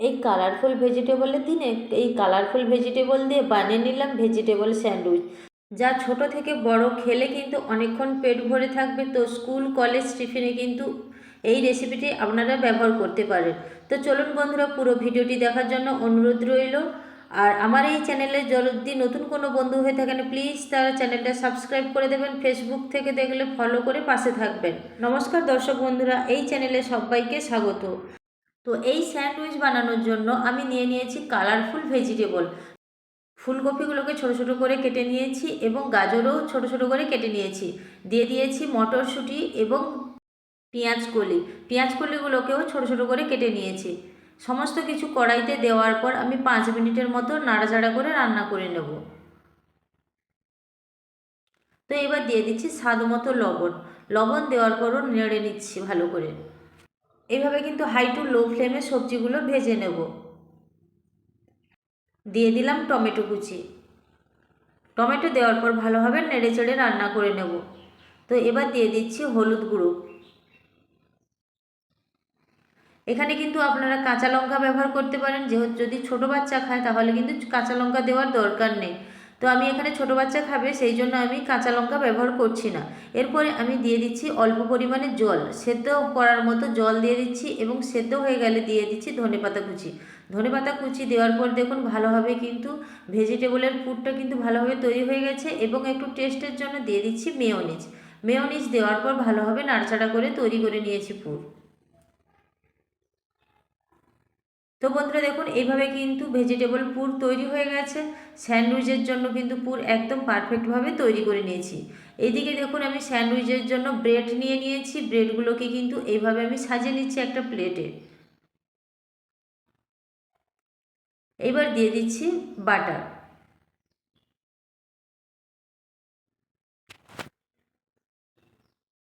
এই কালারফুল ভেজিটেবলের দিনে এই কালারফুল ভেজিটেবল দিয়ে বানিয়ে নিলাম ভেজিটেবল স্যান্ডউইচ যা ছোট থেকে বড় খেলে কিন্তু অনেকক্ষণ পেট ভরে থাকবে। তো স্কুল কলেজ টিফিনে কিন্তু এই রেসিপিটি আপনারা ব্যবহার করতে পারেন। তো চলুন বন্ধুরা, পুরো ভিডিওটি দেখার জন্য অনুরোধ রইল। আর আমার এই চ্যানেলে যদি নতুন কোনো বন্ধু হয়ে থাকেন প্লিজ তারা চ্যানেলটা সাবস্ক্রাইব করে দেবেন। ফেসবুক থেকে দেখলে ফলো করে পাশে থাকবেন। নমস্কার দর্শক বন্ধুরা, এই চ্যানেলে সবাইকে স্বাগত। তো এই স্যান্ডউইচ বানানোর জন্য আমি নিয়ে নিয়েছি কালারফুল ভেজিটেবল। ফুলকপিগুলোকে ছোট ছোট করে কেটে নিয়েছি এবং গাজরও ছোট ছোট করে কেটে নিয়েছি। দিয়ে দিয়েছি মটরশুঁটি এবং পেঁয়াজ কলি। পেঁয়াজ কলিগুলোকেও ছোট ছোট করে কেটে নিয়েছি। সমস্ত কিছু কড়াইতে দেওয়ার পর আমি পাঁচ মিনিটের মতো নাড়াচাড়া করে রান্না করে নেব। তো এবার দিয়ে দিচ্ছি স্বাদ মতো লবণ। লবণ দেওয়ার পরও নেড়ে নিচ্ছি ভালো করে। এইভাবে কিন্তু হাই টু লো ফ্লেমে সবজিগুলো ভেজে নেব। দিয়ে দিলাম টমেটো কুচি। টমেটো দেওয়ার পর ভালোভাবে নেড়ে চেড়ে রান্না করে নেব। তো এবার দিয়ে দিচ্ছি হলুদ গুঁড়ো। এখানে কিন্তু আপনারা কাঁচা লঙ্কা ব্যবহার করতে পারেন, যেহেতু যদি ছোটো বাচ্চা খায় তাহলে কিন্তু কাঁচা লঙ্কা দেওয়ার দরকার নেই। তো আমি এখানে ছোটো বাচ্চা খাবে, সেই জন্য আমি কাঁচা লঙ্কা ব্যবহার করছি না। এরপরে আমি দিয়ে দিচ্ছি অল্প পরিমাণে জল। সেদ্ধ করার মতো জল দিয়ে দিচ্ছি এবং সেদ্ধ হয়ে গেলে দিয়ে দিচ্ছি ধনে পাতা কুচি। ধনে পাতা কুচি দেওয়ার পর দেখুন ভালোভাবে কিন্তু ভেজিটেবলের পুরটা কিন্তু ভালোভাবে তৈরি হয়ে গেছে এবং একটু টেস্টের জন্য দিয়ে দিচ্ছি মেয়নিজ। মেয়নিজ দেওয়ার পর ভালোভাবে নাড়াচাড়া করে তৈরি করে নিয়েছি পুর। তো বন্ধুরা দেখুন এইভাবে কিন্তু ভেজিটেবল পুর তৈরি হয়ে গেছে। স্যান্ডউইচের জন্য কিন্তু পুর একদম পারফেক্টভাবে তৈরি করে নিয়েছি। এইদিকে দেখুন, আমি স্যান্ডউইচের জন্য ব্রেড নিয়ে নিয়েছি। ব্রেডগুলোকে কিন্তু এইভাবে আমি সাজিয়ে নিচ্ছি একটা প্লেটে এবার দিয়ে দিচ্ছি বাটার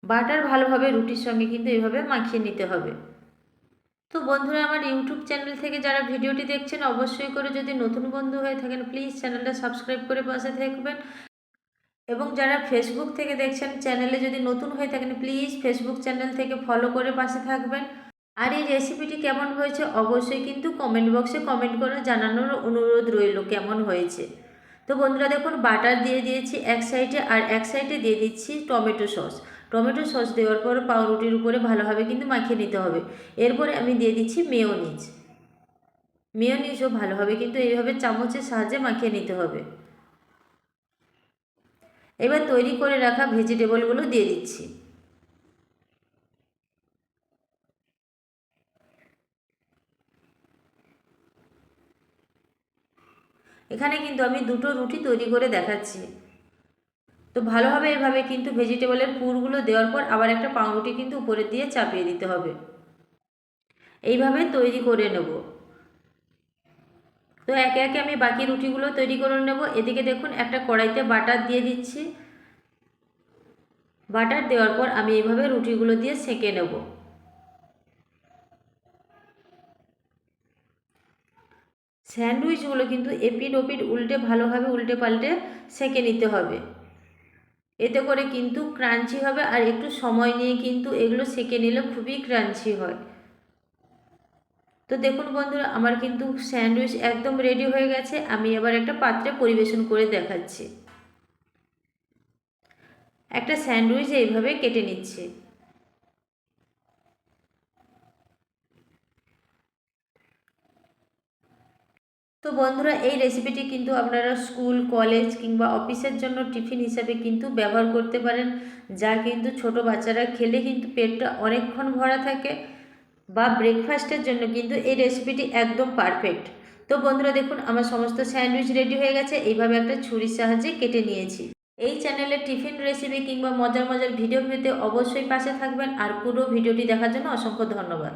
বাটার ভালোভাবে রুটির সঙ্গে কিন্তু এইভাবে মাখিয়ে নিতে হবে। তো বন্ধুরা আমার ইউটিউব চ্যানেল থেকে যারা ভিডিওটি দেখছেন, অবশ্যই করে যদি নতুন বন্ধু হয়ে থাকেন প্লিজ চ্যানেলটা সাবস্ক্রাইব করে পাশে থাকবেন। এবং যারা ফেসবুক থেকে দেখছেন চ্যানেলে যদি নতুন হয়ে থাকেন প্লিজ ফেসবুক চ্যানেল থেকে ফলো করে পাশে থাকবেন। আর এই রেসিপিটি কেমন হয়েছে, অবশ্যই কিন্তু কমেন্ট বক্সে কমেন্ট করে জানানোর অনুরোধ রইল কেমন হয়েছে। তো বন্ধুরা দেখুন বাটার দিয়ে দিয়েছি এক সাইডে আর এক সাইডে দিয়ে দিচ্ছি টমেটো সস টমেটো সস দেওয়ার পর পাউরুটির উপরে ভালোভাবে কিন্তু মাখিয়ে নিতে হবে। এরপরে আমি দিয়ে দিচ্ছি মেয়োনিজ। মেয়োনিজও ভালোভাবে কিন্তু এইভাবে চামচের সাহায্যে মাখিয়ে নিতে হবে। এবার তৈরি করে রাখা ভেজিটেবলগুলো দিয়ে দিচ্ছি। এখানে কিন্তু আমি দুটো রুটি তৈরি করে দেখাচ্ছি। তো ভালোভাবে এভাবে কিন্তু ভেজিটেবলের পুরগুলো দেওয়ার পর আবার একটা পাউরুটি কিন্তু উপরে দিয়ে চাপিয়ে দিতে হবে। এইভাবে তৈরি করে নেব। তো একে একে আমি বাকি রুটিগুলো তৈরি করে নেব। এদিকে দেখুন, একটা কড়াইতে বাটার দিয়ে দিচ্ছি। বাটার দেওয়ার পর আমি এইভাবে রুটিগুলো দিয়ে সেঁকে নেব। স্যান্ডউইচগুলো কিন্তু এপিড ওপিড উল্টে ভালোভাবে উল্টে পাল্টে সেঁকে নিতে হবে। এতে করে কিন্তু ক্রাঞ্চি হবে আর একটু সময় নিয়ে কিন্তু এগুলো সেঁকে নিলে খুবই ক্রাঞ্চি হয়। তো দেখুন বন্ধুরা, আমার কিন্তু স্যান্ডউইচ একদম রেডি হয়ে গেছে। আমি এবার একটা পাত্রে পরিবেশন করে দেখাচ্ছি। একটা স্যান্ডউইচ এইভাবে কেটে নিচ্ছি। তো বন্ধুরা, এই রেসিপিটি কিন্তু আপনারা স্কুল কলেজ কিংবা অফিসের জন্য টিফিন হিসাবে কিন্তু ব্যবহার করতে পারেন, যা কিন্তু ছোট বাচ্চারা খেলে কিন্তু পেটটা অনেকক্ষণ ভরা থাকে বা ব্রেকফাস্টের জন্য কিন্তু এই রেসিপিটি একদম পারফেক্ট তো বন্ধুরা, দেখুন, আমার সমস্ত স্যান্ডউইচ রেডি হয়ে গেছে, এইভাবে একটা ছুরির সাহায্যে কেটে নিয়েছি। এই চ্যানেলে টিফিন রেসিপি কিংবা মজার মজার ভিডিও পেতে অবশ্যই পাশে থাকবেন, আর পুরো ভিডিওটি দেখার জন্য অসংখ্য ধন্যবাদ।